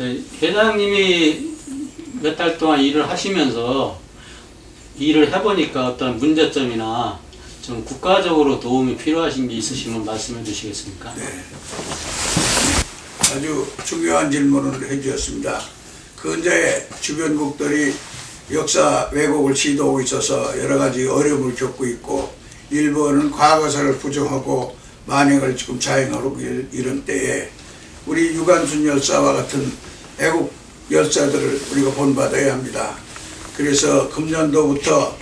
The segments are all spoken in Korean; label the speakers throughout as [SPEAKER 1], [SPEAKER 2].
[SPEAKER 1] 저희 회장님이 몇 달 동안 일을 하시면서 일을 해보니까 어떤 문제점이나 좀 국가적으로 도움이 필요하신 게 있으시면 말씀해 주시겠습니까?
[SPEAKER 2] 아주 중요한 질문을 해주셨습니다. 근자에 주변국들이 역사 왜곡을 시도하고 있어서 여러 가지 어려움을 겪고 있고 일본은 과거사를 부정하고 만행을 지금 자행하고 있- 이런 때에 우리 유관순 열사와 같은 애국 열사들을 우리가 본받아야 합니다. 그래서 금년도부터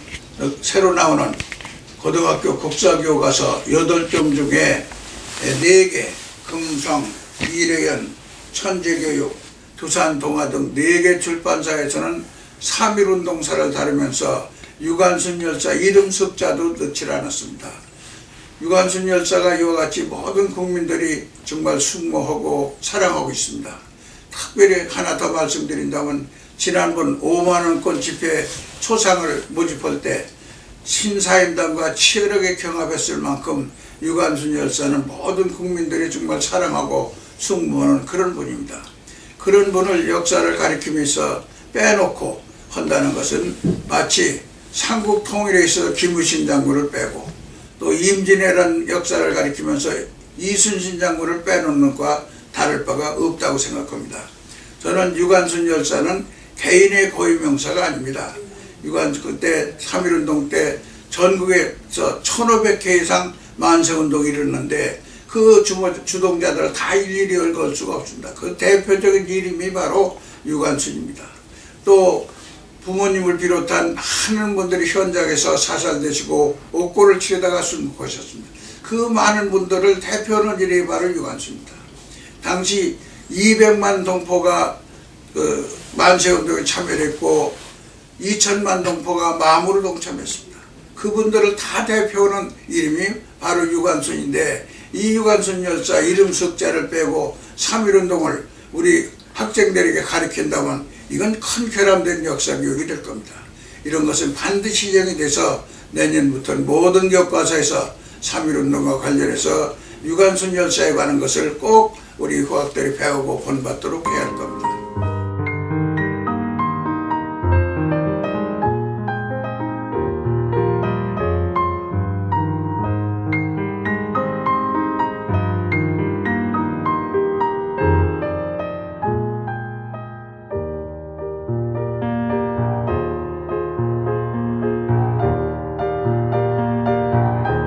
[SPEAKER 2] 새로 나오는 고등학교 국사교 가서 8점 중에 4개 금성, 미래연, 천재교육, 두산동화 등 4개 출판사에서는 3.1운동사를 다루면서 유관순 열사 이름 석자도 넣지 않았습니다. 유관순 열사가 이와 같이 모든 국민들이 정말 숭모하고 사랑하고 있습니다. 특별히 하나 더 말씀드린다면 지난번 5만원권 집회 초상을 모집할 때 신사임당과 치열하게 경합했을 만큼 유관순 열사는 모든 국민들이 정말 사랑하고 숭모하는 그런 분입니다. 그런 분을 역사를 가리키면서 빼놓고 한다는 것은 마치 삼국 통일에 있어서 김우신 장군을 빼고 또 임진왜란 역사를 가리키면서 이순신 장군을 빼놓는 것과 다를 바가 없다고 생각합니다. 저는 유관순 열사는 개인의 고유명사가 아닙니다. 유관순 그때 3.1운동 때 전국에서 1,500회 이상 만세운동이 일어났는데 그 주모, 주동자들을 다 일일이 얽을 수가 없습니다. 그 대표적인 이름이 바로 유관순입니다. 또 부모님을 비롯한 많은 분들이 현장에서 사살되시고 옥고를 치르다가 순국하셨습니다. 그 많은 분들을 대표하는 이름이 바로 유관순입니다. 당시 200만 동포가 그 만세운동에 참여했고 2천만 동포가 마무를 동참했습니다. 그분들을 다 대표하는 이름이 바로 유관순인데 이 유관순 열사 이름 석자를 빼고 3.1운동을 우리 학생들에게 가르친다면 이건 큰 결함된 역사 교육이 될 겁니다. 이런 것은 반드시 시정이 돼서 내년부터 모든 교과서에서 3.1운동과 관련해서 유관순 열사에 관한 것을 꼭 우리 후학들이 배우고 본받도록 해야 할 겁니다.